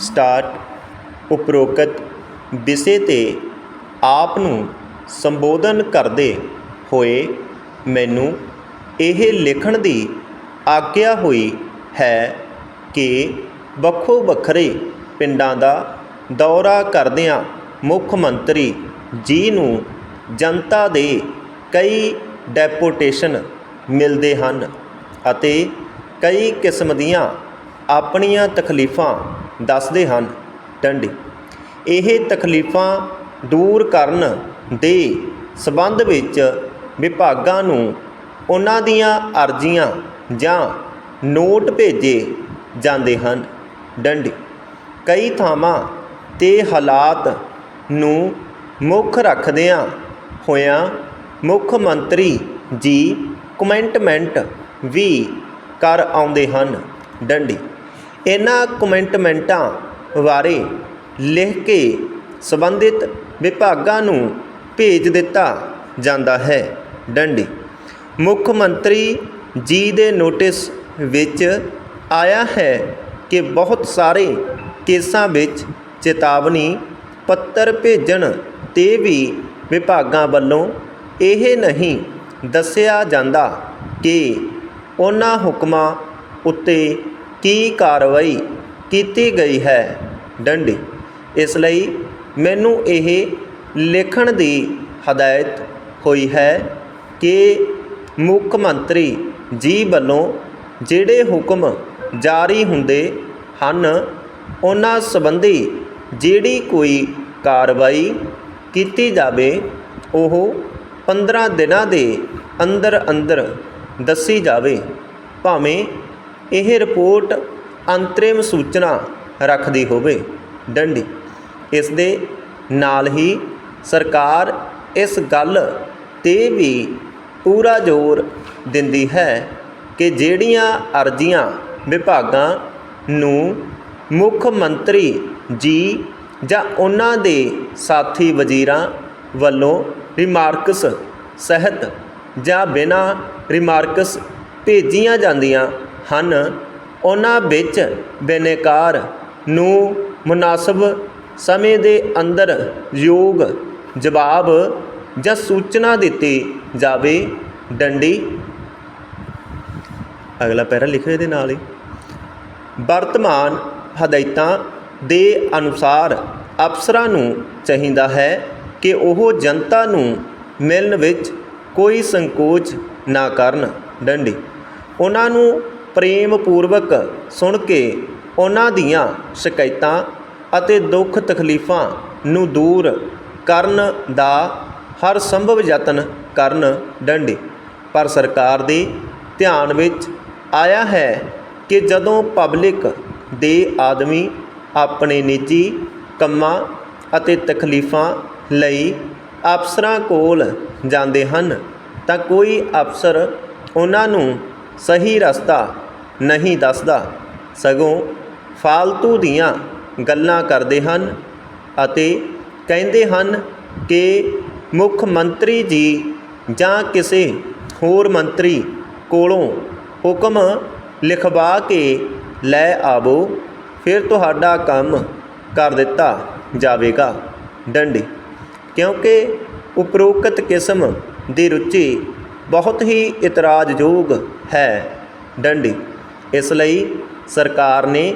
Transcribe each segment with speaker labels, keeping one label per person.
Speaker 1: Start ਉਪਰੋਕਤ ਵਿਸ਼ੇ 'ਤੇ ਆਪ ਨੂੰ ਸੰਬੋਧਨ ਕਰਦੇ ਹੋਏ ਮੈਨੂੰ ਇਹ ਲਿਖਣ ਦੀ ਆਗਿਆ ਹੋਈ ਹੈ ਕਿ ਵੱਖੋ ਵੱਖਰੇ ਪਿੰਡਾਂ ਦਾ ਦੌਰਾ ਕਰਦਿਆਂ ਮੁੱਖ ਮੰਤਰੀ ਜੀ ਨੂੰ ਜਨਤਾ ਦੇ ਕਈ ਡੈਪੂਟੇਸ਼ਨ ਮਿਲਦੇ ਹਨ ਅਤੇ ਕਈ ਕਿਸਮ ਦੀਆਂ ਆਪਣੀਆਂ ਤਕਲੀਫਾਂ ਦੱਸਦੇ ਹਨ। ਡੰਡੀ, ਇਹ ਤਕਲੀਫਾਂ ਦੂਰ ਕਰਨ ਦੇ ਸਬੰਧ ਵਿੱਚ ਵਿਭਾਗਾਂ ਨੂੰ ਉਹਨਾਂ ਦੀਆਂ ਅਰਜ਼ੀਆਂ ਜਾਂ ਨੋਟ ਭੇਜੇ ਜਾਂਦੇ ਹਨ। ਡੰਡੀ, ਕਈ ਥਾਵਾਂ 'ਤੇ ਹਾਲਾਤ ਨੂੰ ਮੁੱਖ ਰੱਖਦਿਆਂ ਹੋਇਆਂ ਮੁੱਖ ਮੰਤਰੀ ਜੀ ਕਮੈਂਟਮੈਂਟ ਵੀ ਕਰ ਆਉਂਦੇ ਹਨ। ਡੰਡੀ ਇਹਨਾਂ ਕਮੈਂਟਮੈਂਟਾਂ ਬਾਰੇ ਲਿਖ ਕੇ ਸੰਬੰਧਿਤ ਵਿਭਾਗਾਂ ਨੂੰ ਭੇਜ ਦਿੱਤਾ ਜਾਂਦਾ ਹੈ। ਡੰਡੀ, ਮੁੱਖ ਮੰਤਰੀ ਜੀ ਦੇ ਨੋਟਿਸ ਵਿੱਚ ਆਇਆ ਹੈ ਕਿ ਬਹੁਤ ਸਾਰੇ ਕੇਸਾਂ ਵਿੱਚ ਚੇਤਾਵਨੀ ਪੱਤਰ ਭੇਜਣ 'ਤੇ ਵੀ ਵਿਭਾਗਾਂ ਵੱਲੋਂ ਇਹ ਨਹੀਂ ਦੱਸਿਆ ਜਾਂਦਾ ਕਿ ਉਹਨਾਂ ਹੁਕਮਾਂ ਉੱਤੇ ਕੀ ਕਾਰਵਾਈ ਕੀਤੀ ਗਈ ਹੈ? ਡੰਡੀ, ਇਸ ਲਈ ਮੈਨੂੰ ਇਹ ਲਿਖਣ ਦੀ ਹਦਾਇਤ ਹੋਈ ਹੈ ਕਿ ਮੁੱਖ ਮੰਤਰੀ ਜੀ ਵੱਲੋਂ ਜਿਹੜੇ ਹੁਕਮ ਜਾਰੀ ਹੁੰਦੇ ਹਨ, ਉਹਨਾਂ ਸੰਬੰਧੀ ਜਿਹੜੀ ਕੋਈ ਕਾਰਵਾਈ ਕੀਤੀ ਜਾਵੇ, ਉਹ 15 ਦਿਨਾਂ ਦੇ ਅੰਦਰ ਅੰਦਰ ਦੱਸੀ ਜਾਵੇ, ਭਾਵੇਂ ਇਹ ਰਿਪੋਰਟ ਅੰਤਰਿਮ ਸੂਚਨਾ ਰੱਖਦੀ ਹੋਵੇ। ਡੰਡੀ, ਇਸ ਦੇ ਨਾਲ ਹੀ ਸਰਕਾਰ ਇਸ ਗੱਲ 'ਤੇ ਵੀ ਪੂਰਾ ਜ਼ੋਰ ਦਿੰਦੀ ਹੈ ਕਿ ਜਿਹੜੀਆਂ ਅਰਜ਼ੀਆਂ ਵਿਭਾਗਾਂ ਨੂੰ ਮੁੱਖ ਮੰਤਰੀ ਜੀ ਜਾਂ ਉਹਨਾਂ ਦੇ ਸਾਥੀ ਵਜ਼ੀਰਾਂ ਵੱਲੋਂ ਰਿਮਾਰਕਸ ਸਹਿਤ ਜਾਂ ਬਿਨਾਂ ਰਿਮਾਰਕਸ ਭੇਜੀਆਂ ਜਾਂਦੀਆਂ ਹਨ। ਉਹਨਾਂ ਵਿੱਚ ਬਿਨੈਕਾਰ ਨੂੰ ਮੁਨਾਸਬ ਸਮੇਂ ਦੇ ਅੰਦਰ ਯੋਗ ਜਵਾਬ ਜਾਂ ਸੂਚਨਾ ਦਿੱਤੀ ਜਾਵੇ। ਡੰਡੀ। ਅਗਲਾ ਪੈਰਾ ਲਿਖੋ ਇਹਦੇ ਨਾਲ ਹੀ। ਵਰਤਮਾਨ ਹਦਾਇਤਾਂ ਦੇ ਅਨੁਸਾਰ ਅਫਸਰਾਂ ਨੂੰ ਚਾਹੀਦਾ ਹੈ ਕਿ ਉਹ ਜਨਤਾ ਨੂੰ ਮਿਲਣ ਵਿੱਚ ਕੋਈ ਸੰਕੋਚ ਨਾ ਕਰਨ। ਡੰਡੀ। ਉਹਨਾਂ ਨੂੰ ਪ੍ਰੇਮ ਪੂਰਵਕ ਸੁਣ ਕੇ ਉਹਨਾਂ ਦੀਆਂ ਸ਼ਿਕਾਇਤਾਂ ਅਤੇ ਦੁੱਖ ਤਕਲੀਫਾਂ ਨੂੰ ਦੂਰ ਕਰਨ ਦਾ ਹਰ ਸੰਭਵ ਯਤਨ ਕਰਨ ਡੰਡੇ। ਪਰ ਸਰਕਾਰ ਦੇ ਧਿਆਨ ਵਿੱਚ ਆਇਆ ਹੈ ਕਿ ਜਦੋਂ ਪਬਲਿਕ ਦੇ ਆਦਮੀ ਆਪਣੇ ਨਿੱਜੀ ਕੰਮਾਂ ਅਤੇ ਤਕਲੀਫਾਂ ਲਈ ਅਫਸਰਾਂ ਕੋਲ ਜਾਂਦੇ ਹਨ ਤਾਂ ਕੋਈ ਅਫਸਰ ਉਹਨਾਂ ਨੂੰ ਸਹੀ ਰਸਤਾ ਨਹੀਂ ਦੱਸਦਾ। ਸਗੋਂ ਫਾਲਤੂ ਦੀਆਂ ਗੱਲਾਂ ਕਰਦੇ ਹਨ ਅਤੇ ਕਹਿੰਦੇ ਹਨ ਕਿ ਮੁੱਖ ਮੰਤਰੀ ਜੀ ਜਾਂ ਕਿਸੇ ਹੋਰ ਮੰਤਰੀ ਕੋਲੋਂ ਹੁਕਮ ਲਿਖਵਾ ਕੇ ਲੈ ਆਵੋ, ਫਿਰ ਤੁਹਾਡਾ ਕੰਮ ਕਰ ਦਿੱਤਾ ਜਾਵੇਗਾ। ਡੰਡੀ। ਕਿਉਂਕਿ ਉਪਰੋਕਤ ਕਿਸਮ ਦੀ ਰੁਚੀ ਬਹੁਤ ਹੀ ਇਤਰਾਜ਼ਯੋਗ ਹੈ। ਡੰਡੀ। ਇਸ ਲਈ ਸਰਕਾਰ ਨੇ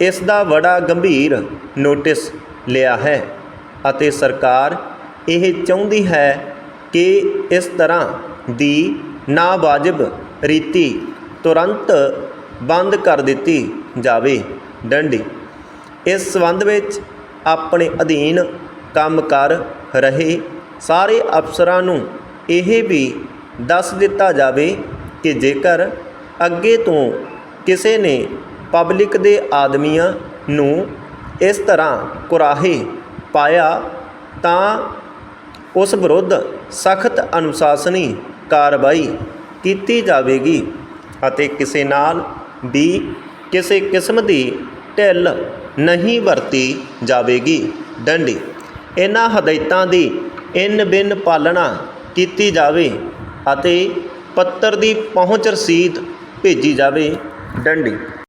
Speaker 1: ਇਸ ਦਾ ਬੜਾ ਗੰਭੀਰ ਨੋਟਿਸ ਲਿਆ ਹੈ ਅਤੇ ਸਰਕਾਰ ਇਹ ਚਾਹੁੰਦੀ ਹੈ ਕਿ ਇਸ ਤਰ੍ਹਾਂ ਦੀ ਨਾਵਾਜਬ ਰੀਤੀ ਤੁਰੰਤ ਬੰਦ ਕਰ ਦਿੱਤੀ ਜਾਵੇ। ਡੰਡੀ, ਇਸ ਸੰਬੰਧ ਵਿੱਚ ਆਪਣੇ ਅਧੀਨ ਕੰਮ ਕਰ ਰਹੇ ਸਾਰੇ ਅਫਸਰਾਂ ਨੂੰ ਇਹ ਵੀ ਦੱਸ ਦਿੱਤਾ ਜਾਵੇ ਕਿ ਜੇਕਰ ਅੱਗੇ ਤੋਂ ਕਿਸੇ ਨੇ ਪਬਲਿਕ ਦੇ ਆਦਮੀਆਂ ਨੂੰ ਇਸ ਤਰ੍ਹਾਂ ਕੁਰਾਹੇ ਪਾਇਆ ਤਾਂ ਉਸ ਵਿਰੁੱਧ ਸਖਤ ਅਨੁਸ਼ਾਸਨੀ ਕਾਰਵਾਈ ਕੀਤੀ ਜਾਵੇਗੀ ਅਤੇ ਕਿਸੇ ਨਾਲ ਵੀ ਕਿਸੇ ਕਿਸਮ ਦੀ ਢਿੱਲ ਨਹੀਂ ਵਰਤੀ ਜਾਵੇਗੀ। ਡੰਡੀ, ਇਹਨਾਂ ਹਦਾਇਤਾਂ ਦੀ ਇਨ ਬਿਨ ਪਾਲਣਾ ਕੀਤੀ ਜਾਵੇ ਅਤੇ ਪੱਤਰ ਦੀ ਪਹੁੰਚ ਰਸੀਦ ਭੇਜੀ ਜਾਵੇ। ਡੰਡੀ